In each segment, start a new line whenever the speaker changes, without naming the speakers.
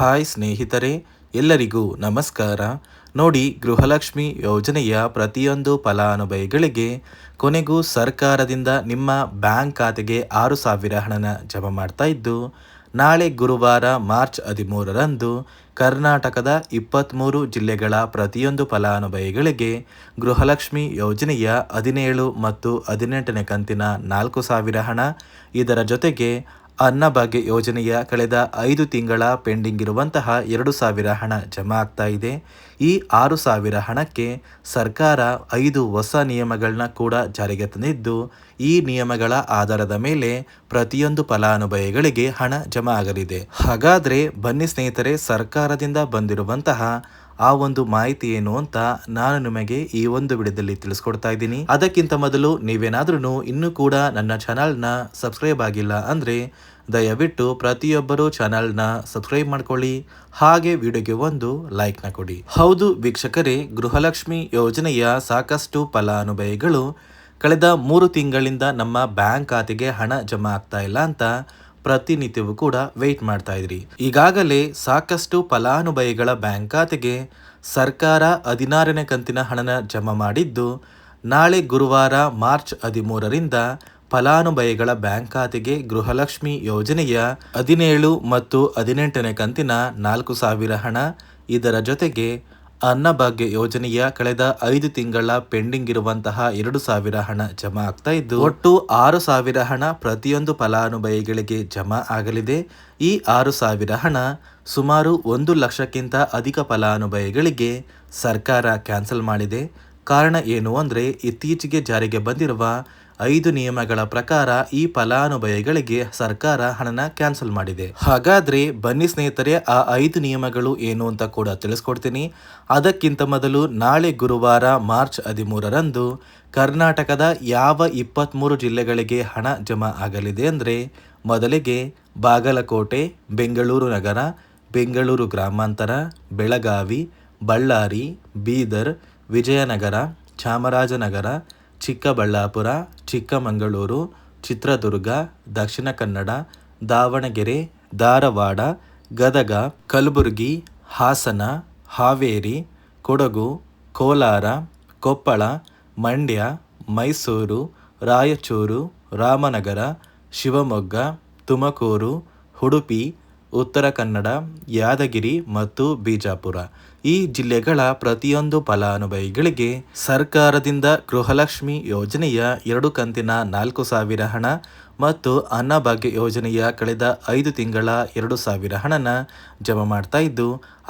Hi ಸ್ನೇಹಿತರೆ, ಎಲ್ಲರಿಗೂ ನಮಸ್ಕಾರ. ನೋಡಿ, ಗೃಹಲಕ್ಷ್ಮಿ ಯೋಜನೆಯ ಪ್ರತಿಯೊಂದು ಫಲಾನುಭವಿಗಳಿಗೆ ಕೊನೆಗೂ ಸರ್ಕಾರದಿಂದ ನಿಮ್ಮ ಬ್ಯಾಂಕ್ ಖಾತೆಗೆ ಆರು ಸಾವಿರ ಹಣನ ಜಮಾ ಮಾಡ್ತಾ ಇದ್ದು, ನಾಳೆ ಗುರುವಾರ ಮಾರ್ಚ್ ಹದಿಮೂರರಂದು ಕರ್ನಾಟಕದ ಇಪ್ಪತ್ತ್ಮೂರು ಜಿಲ್ಲೆಗಳ ಪ್ರತಿಯೊಂದು ಫಲಾನುಭವಿಗಳಿಗೆ ಗೃಹಲಕ್ಷ್ಮಿ ಯೋಜನೆಯ ಹದಿನೇಳು ಮತ್ತು ಹದಿನೆಂಟನೇ ಕಂತಿನ ನಾಲ್ಕು ಸಾವಿರ ಹಣ. ಇದರ ಜೊತೆಗೆ ಅನ್ನಭಾಗ್ಯ ಯೋಜನೆಯ ಕಳೆದ ಐದು ತಿಂಗಳ ಪೆಂಡಿಂಗ್ ಇರುವಂತಹ ಎರಡು ಸಾವಿರ ಹಣ ಜಮಾ ಆಗ್ತಾ ಇದೆ. ಈ ಆರು ಸಾವಿರ ಹಣಕ್ಕೆ ಸರ್ಕಾರ ಐದು ಹೊಸ ನಿಯಮಗಳನ್ನ ಕೂಡ ಜಾರಿಗೆ ತಂದಿದ್ದು, ಈ ನಿಯಮಗಳ ಆಧಾರದ ಮೇಲೆ ಪ್ರತಿಯೊಂದು ಫಲಾನುಭವಿಗಳಿಗೆ ಹಣ ಜಮಾ ಆಗಲಿದೆ. ಹಾಗಾದ್ರೆ ಬನ್ನಿ ಸ್ನೇಹಿತರೆ, ಸರ್ಕಾರದಿಂದ ಬಂದಿರುವಂತಹ ಆ ಒಂದು ಮಾಹಿತಿ ಏನು ಅಂತ ನಾನು ನಿಮಗೆ ಈ ಒಂದು ವಿಡಿಯೋದಲ್ಲಿ ತಿಳಿಸ್ಕೊಡ್ತಾ ಇದ್ದೀನಿ. ಅದಕ್ಕಿಂತ ಮೊದಲು ನೀವೇನಾದ್ರೂ ಇನ್ನೂ ಕೂಡ ನನ್ನ ಚಾನಲ್ನ ಸಬ್ಸ್ಕ್ರೈಬ್ ಆಗಿಲ್ಲ ಅಂದರೆ ದಯವಿಟ್ಟು ಪ್ರತಿಯೊಬ್ಬರು ಚಾನಲ್ನ ಸಬ್ಸ್ಕ್ರೈಬ್ ಮಾಡ್ಕೊಳ್ಳಿ. ಹಾಗೆ ವಿಡಿಯೋಗೆ ಒಂದು ಲೈಕ್ನ ಕೊಡಿ. ಹೌದು ವೀಕ್ಷಕರೇ, ಗೃಹಲಕ್ಷ್ಮಿ ಯೋಜನೆಯ ಸಾಕಷ್ಟು ಫಲಾನುಭವಿಗಳು ಕಳೆದ ಮೂರು ತಿಂಗಳಿಂದ ನಮ್ಮ ಬ್ಯಾಂಕ್ ಖಾತೆಗೆ ಹಣ ಜಮಾ ಆಗ್ತಾ ಇಲ್ಲ ಅಂತ ಪ್ರತಿನಿತ್ಯವೂ ಕೂಡ ವೆಯ್ಟ್ ಮಾಡ್ತಾ ಇದ್ರಿ. ಈಗಾಗಲೇ ಸಾಕಷ್ಟು ಫಲಾನುಭವಿಗಳ ಬ್ಯಾಂಕ್ ಖಾತೆಗೆ ಸರ್ಕಾರ ಹದಿನಾರನೇ ಕಂತಿನ ಹಣನ ಜಮಾ ಮಾಡಿದ್ದು, ನಾಳೆ ಗುರುವಾರ ಮಾರ್ಚ್ ಹದಿಮೂರರಿಂದ ಫಲಾನುಭವಿಗಳ ಬ್ಯಾಂಕ್ ಖಾತೆಗೆ ಗೃಹಲಕ್ಷ್ಮಿ ಯೋಜನೆಯ ಹದಿನೇಳು ಮತ್ತು ಹದಿನೆಂಟನೇ ಕಂತಿನ ನಾಲ್ಕು ಸಾವಿರ ಹಣ ಇದರ ಜೊತೆಗೆ ಅನ್ನಭಾಗ್ಯ ಯೋಜನೆಯ ಕಳೆದ ಐದು ತಿಂಗಳ ಪೆಂಡಿಂಗ್ ಇರುವಂತಹ ಎರಡು ಸಾವಿರ ಹಣ ಜಮಾ ಆಗ್ತಾ ಇದ್ದು, ಒಟ್ಟು ಆರು ಸಾವಿರ ಹಣ ಪ್ರತಿಯೊಂದು ಫಲಾನುಭವಿಗಳಿಗೆ ಜಮಾ ಆಗಲಿದೆ. ಈ ಆರು ಸಾವಿರ ಹಣ ಸುಮಾರು ಒಂದು ಲಕ್ಷಕ್ಕಿಂತ ಅಧಿಕ ಫಲಾನುಭವಿಗಳಿಗೆ ಸರ್ಕಾರ ಕ್ಯಾನ್ಸಲ್ ಮಾಡಿದೆ. ಕಾರಣ ಏನು ಅಂದರೆ, ಇತ್ತೀಚೆಗೆ ಜಾರಿಗೆ ಬಂದಿರುವ ಐದು ನಿಯಮಗಳ ಪ್ರಕಾರ ಈ ಫಲಾನುಭವಿಗಳಿಗೆ ಸರ್ಕಾರ ಹಣನ ಕ್ಯಾನ್ಸಲ್ ಮಾಡಿದೆ. ಹಾಗಾದ್ರೆ ಬನ್ನಿ ಸ್ನೇಹಿತರೆ, ಆ ಐದು ನಿಯಮಗಳು ಏನು ಅಂತ ಕೂಡ ತಿಳಿಸ್ಕೊಡ್ತೀನಿ. ಅದಕ್ಕಿಂತ ಮೊದಲು ನಾಳೆ ಗುರುವಾರ ಮಾರ್ಚ್ ಹದಿಮೂರರಂದು ಕರ್ನಾಟಕದ ಯಾವ ಇಪ್ಪತ್ತ್ಮೂರು ಜಿಲ್ಲೆಗಳಿಗೆ ಹಣ ಜಮಾ ಆಗಲಿದೆ ಅಂದರೆ ಮೊದಲಿಗೆ ಬಾಗಲಕೋಟೆ, ಬೆಂಗಳೂರು ನಗರ, ಬೆಂಗಳೂರು ಗ್ರಾಮಾಂತರ, ಬೆಳಗಾವಿ, ಬಳ್ಳಾರಿ, ಬೀದರ್, ವಿಜಯನಗರ, ಚಾಮರಾಜನಗರ ಚಿಕ್ಕಬಳ್ಳಾಪುರ, ಚಿಕ್ಕಮಗಳೂರು, ಚಿತ್ರದುರ್ಗ, ದಕ್ಷಿಣ ಕನ್ನಡ, ದಾವಣಗೆರೆ, ಧಾರವಾಡ, ಗದಗ, ಕಲಬುರಗಿ, ಹಾಸನ, ಹಾವೇರಿ, ಕೊಡಗು, ಕೋಲಾರ, ಕೊಪ್ಪಳ, ಮಂಡ್ಯ, ಮೈಸೂರು, ರಾಯಚೂರು, ರಾಮನಗರ, ಶಿವಮೊಗ್ಗ, ತುಮಕೂರು, ಉಡುಪಿ, ಉತ್ತರ ಕನ್ನಡ, ಯಾದಗಿರಿ ಮತ್ತು ಬಿಜಾಪುರ. ಈ ಜಿಲ್ಲೆಗಳ ಪ್ರತಿಯೊಂದು ಫಲಾನುಭವಿಗಳಿಗೆ ಸರ್ಕಾರದಿಂದ ಗೃಹಲಕ್ಷ್ಮಿ ಯೋಜನೆಯ ಎರಡು ಕಂತಿನ ನಾಲ್ಕು ಸಾವಿರ ಹಣ ಮತ್ತು ಅನ್ನಭಾಗ್ಯ ಯೋಜನೆಯ ಕಳೆದ ಐದು ತಿಂಗಳ ಎರಡು ಸಾವಿರ ಹಣನ ಜಮಾ ಮಾಡ್ತಾ ಇದ್ದು,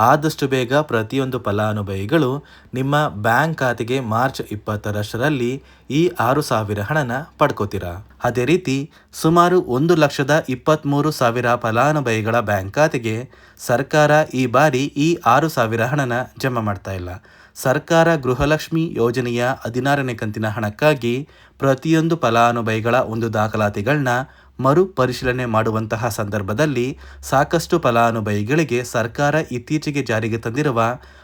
ಆದಷ್ಟು ಬೇಗ ಪ್ರತಿಯೊಂದು ಫಲಾನುಭವಿಗಳು ನಿಮ್ಮ ಬ್ಯಾಂಕ್ ಖಾತೆಗೆ ಮಾರ್ಚ್ ಇಪ್ಪತ್ತರಷ್ಟರಲ್ಲಿ ಈ ಆರು ಸಾವಿರ ಹಣನ ಪಡ್ಕೋತೀರಾ. ಅದೇ ರೀತಿ, ಸುಮಾರು ಒಂದು ಲಕ್ಷದ ಇಪ್ಪತ್ತ್ಮೂರು ಸಾವಿರ ಫಲಾನುಭವಿಗಳ ಬ್ಯಾಂಕ್ ಖಾತೆಗೆ ಸರ್ಕಾರ ಈ ಬಾರಿ ಈ ಆರು ಸಾವಿರ ಹಣನ ಜಮಾ ಮಾಡ್ತಾ ಇಲ್ಲ. ಸರ್ಕಾರ ಗೃಹಲಕ್ಷ್ಮಿ ಯೋಜನೆಯ ಹದಿನಾರನೇ ಕಂತಿನ ಹಣಕ್ಕಾಗಿ ಪ್ರತಿಯೊಂದು ಫಲಾನುಭವಿಗಳ ಒಂದು ದಾಖಲಾತಿಗಳನ್ನ ಮರು ಪರಿಶೀಲನೆ ಮಾಡುವಂತಹ ಸಂದರ್ಭದಲ್ಲಿ ಸಾಕಷ್ಟು ಫಲಾನುಭವಿಗಳಿಗೆ ಸರ್ಕಾರ ಇತ್ತೀಚೆಗೆ ಜಾರಿಗೆ ತಂದಿರುವ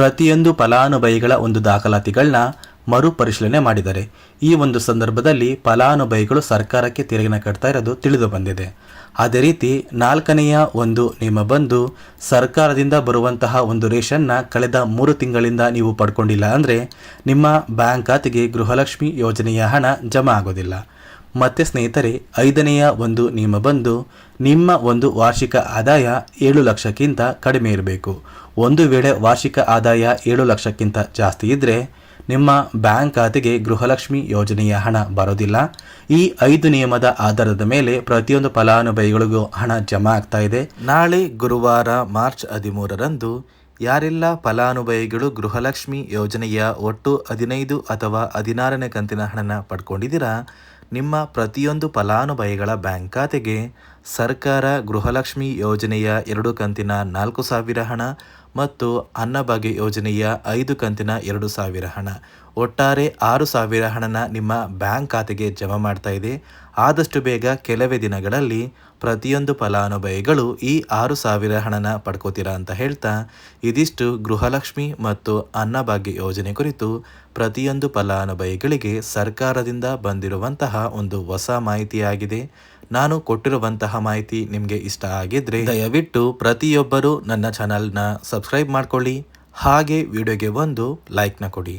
ಪ್ರತಿಯೊಂದು ಫಲಾನುಭವಿಗಳ ಒಂದು ದಾಖಲಾತಿಗಳನ್ನ ಮರುಪರಿಶೀಲನೆ ಮಾಡಿದ್ದಾರೆ ಈ ಒಂದು ಸಂದರ್ಭದಲ್ಲಿ ಫಲಾನುಭವಿಗಳು ಸರ್ಕಾರಕ್ಕೆ ತೆರಿಗೆನ ಕಟ್ತಾ ಇರೋದು ತಿಳಿದು ಬಂದಿದೆ. ಅದೇ ರೀತಿ ನಾಲ್ಕನೆಯ ಒಂದು ನಿಯಮ ಬಂದು ಸರ್ಕಾರದಿಂದ ಬರುವಂತಹ ಒಂದು ರೇಷನ್ನ ಕಳೆದ ಮೂರು ತಿಂಗಳಿಂದ ನೀವು ಪಡ್ಕೊಂಡಿಲ್ಲ ಅಂದರೆ ನಿಮ್ಮ ಬ್ಯಾಂಕ್ ಖಾತೆಗೆ ಗೃಹಲಕ್ಷ್ಮಿ ಯೋಜನೆಯ ಹಣ ಜಮಾ ಆಗೋದಿಲ್ಲ. ಮತ್ತೆ ಸ್ನೇಹಿತರೆ, ಐದನೆಯ ಒಂದು ನಿಯಮ ಬಂದು, ನಿಮ್ಮ ಒಂದು ವಾರ್ಷಿಕ ಆದಾಯ ಏಳು ಲಕ್ಷಕ್ಕಿಂತ ಕಡಿಮೆ ಇರಬೇಕು. ಒಂದು ವೇಳೆ ವಾರ್ಷಿಕ ಆದಾಯ ಏಳು ಲಕ್ಷಕ್ಕಿಂತ ಜಾಸ್ತಿ ಇದ್ದರೆ ನಿಮ್ಮ ಬ್ಯಾಂಕ್ ಖಾತೆಗೆ ಗೃಹಲಕ್ಷ್ಮಿ ಯೋಜನೆಯ ಹಣ ಬರೋದಿಲ್ಲ. ಈ ಐದು ನಿಯಮದ ಆಧಾರದ ಮೇಲೆ ಪ್ರತಿಯೊಂದು ಫಲಾನುಭವಿಗಳಿಗೂ ಹಣ ಜಮಾ ಆಗ್ತಾ ಇದೆ. ನಾಳೆ ಗುರುವಾರ ಮಾರ್ಚ್ ಹದಿಮೂರರಂದು ಯಾರೆಲ್ಲ ಫಲಾನುಭವಿಗಳು ಗೃಹಲಕ್ಷ್ಮಿ ಯೋಜನೆಯ ಒಟ್ಟು ಹದಿನೈದು ಅಥವಾ ಹದಿನಾರನೇ ಕಂತಿನ ಹಣನ ಪಡ್ಕೊಂಡಿದ್ದೀರಾ ನಿಮ್ಮ ಪ್ರತಿಯೊಂದು ಫಲಾನುಭವಿಗಳ ಬ್ಯಾಂಕ್ ಖಾತೆಗೆ ಸರ್ಕಾರ ಗೃಹಲಕ್ಷ್ಮಿ ಯೋಜನೆಯ ಎರಡು ಕಂತಿನ ನಾಲ್ಕು ಸಾವಿರ ಹಣ ಮತ್ತು ಅನ್ನಭಾಗ್ಯ ಯೋಜನೆಯ ಐದು ಕಂತಿನ ಎರಡು ಸಾವಿರ ಹಣ. ಒಟ್ಟಾರೆ ಆರು ಸಾವಿರ ಹಣನ ನಿಮ್ಮ ಬ್ಯಾಂಕ್ ಖಾತೆಗೆ ಜಮಾ ಮಾಡ್ತಾ ಇದೆ. ಆದಷ್ಟು ಬೇಗ ಕೆಲವೇ ದಿನಗಳಲ್ಲಿ ಪ್ರತಿಯೊಂದು ಫಲಾನುಭವಿಗಳು ಈ ಆರು ಸಾವಿರ ಹಣನ ಪಡ್ಕೋತೀರಾ ಅಂತ ಹೇಳ್ತಾ ಇದಿಷ್ಟು ಗೃಹಲಕ್ಷ್ಮಿ ಮತ್ತು ಅನ್ನಭಾಗ್ಯ ಯೋಜನೆ ಕುರಿತು ಪ್ರತಿಯೊಂದು ಫಲಾನುಭವಿಗಳಿಗೆ ಸರ್ಕಾರದಿಂದ ಬಂದಿರುವಂತಹ ಒಂದು ಹೊಸ ಮಾಹಿತಿಯಾಗಿದೆ. ನಾನು ಕೊಟ್ಟಿರುವಂತಹ ಮಾಹಿತಿ ನಿಮಗೆ ಇಷ್ಟ ಆಗಿದ್ರೆ ದಯವಿಟ್ಟು ಪ್ರತಿಯೊಬ್ಬರು ನನ್ನ ಚಾನಲ್ನ ಸಬ್ಸ್ಕ್ರೈಬ್ ಮಾಡ್ಕೊಳ್ಳಿ. ಹಾಗೆ ವಿಡಿಯೋಗೆ ಒಂದು ಲೈಕ್ನ ಕೊಡಿ.